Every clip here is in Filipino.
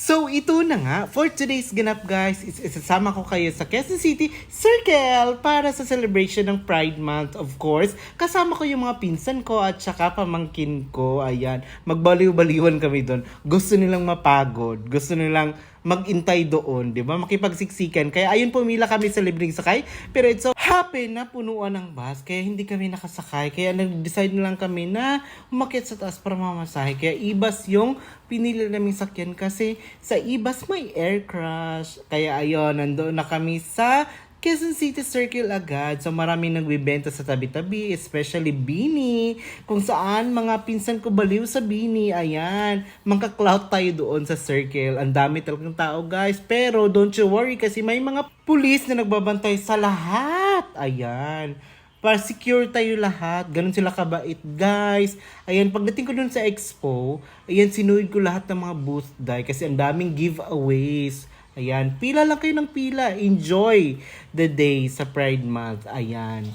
So, ito na nga. For today's ganap, guys, is isasama ko kayo sa Quezon City Circle para sa celebration ng Pride Month, of course. Kasama ko yung mga pinsan ko at saka pamangkin ko. Ayan. Magbaliw-baliwan kami doon. Gusto nilang mapagod. Gusto nilang magintay doon, di ba? Makipagsiksikan. Kaya ayun pumila kami sa libreng sakay. Pero it's so happy na punuan ng bus. Kaya hindi kami nakasakay. Kaya nag-decide na lang kami na umakyat sa taas para mamasahe. Kaya ibas yung pinili naming sakyan kasi sa ibas may air crash. Kaya ayun, nandoon na kami sa Quezon City Circle agad. So maraming nagbibenta sa tabi-tabi, especially Bini. Kung saan mga pinsan ko baliw sa Bini. Ayan, magka-cloud tayo doon sa Circle. Ang dami talagang tao guys. Pero don't you worry kasi may mga pulis na nagbabantay sa lahat. Ayan para secure tayo lahat. Ganun sila kabait, guys. Ayan, pagdating ko dun sa expo, ayan, sinuid ko lahat ng mga booth dye kasi ang daming giveaways. Ayan, pila lang kayo ng pila. Enjoy the day sa Pride Month. Ayan.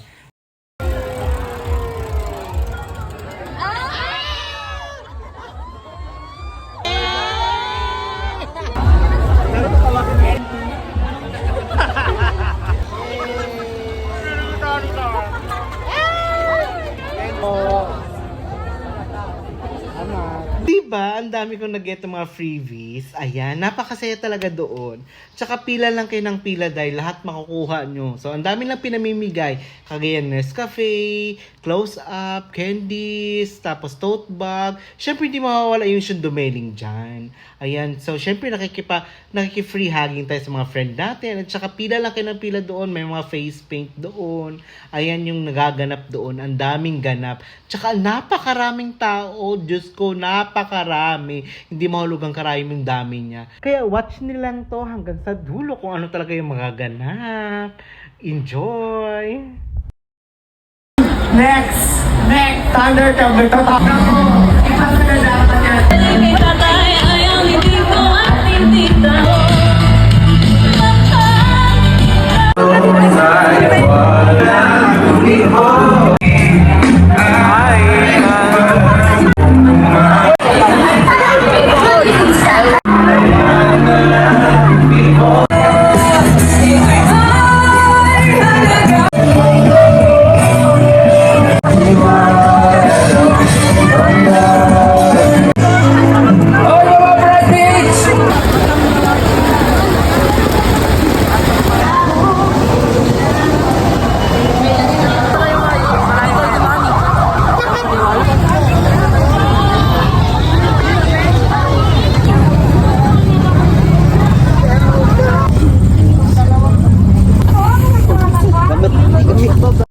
Diba? Ang dami kong ng mga freebies. Ayan, napakasaya talaga doon. Tsaka pila lang kayo ng pila dahil lahat makukuha nyo. So, ang dami lang pinamimigay. Kagaya Nescafe, close up, candies, tapos tote bag. Siyempre, hindi mawawala yung sundumeling dyan. Ayan, so syempre nakikipa, nakiki-free hugging tayo sa mga friend natin. At saka pila lang kayo ng pila doon. May mga face paint doon. Ayan yung nagaganap doon. Ang daming ganap. Tsaka napakaraming tao. Diyos ko, napakarami. Hindi mahulog ang karaming dami niya. Kaya watch nilang to hanggang sa dulo kung ano talaga yung mga. Enjoy! Next! Next! Thunder come! Ito,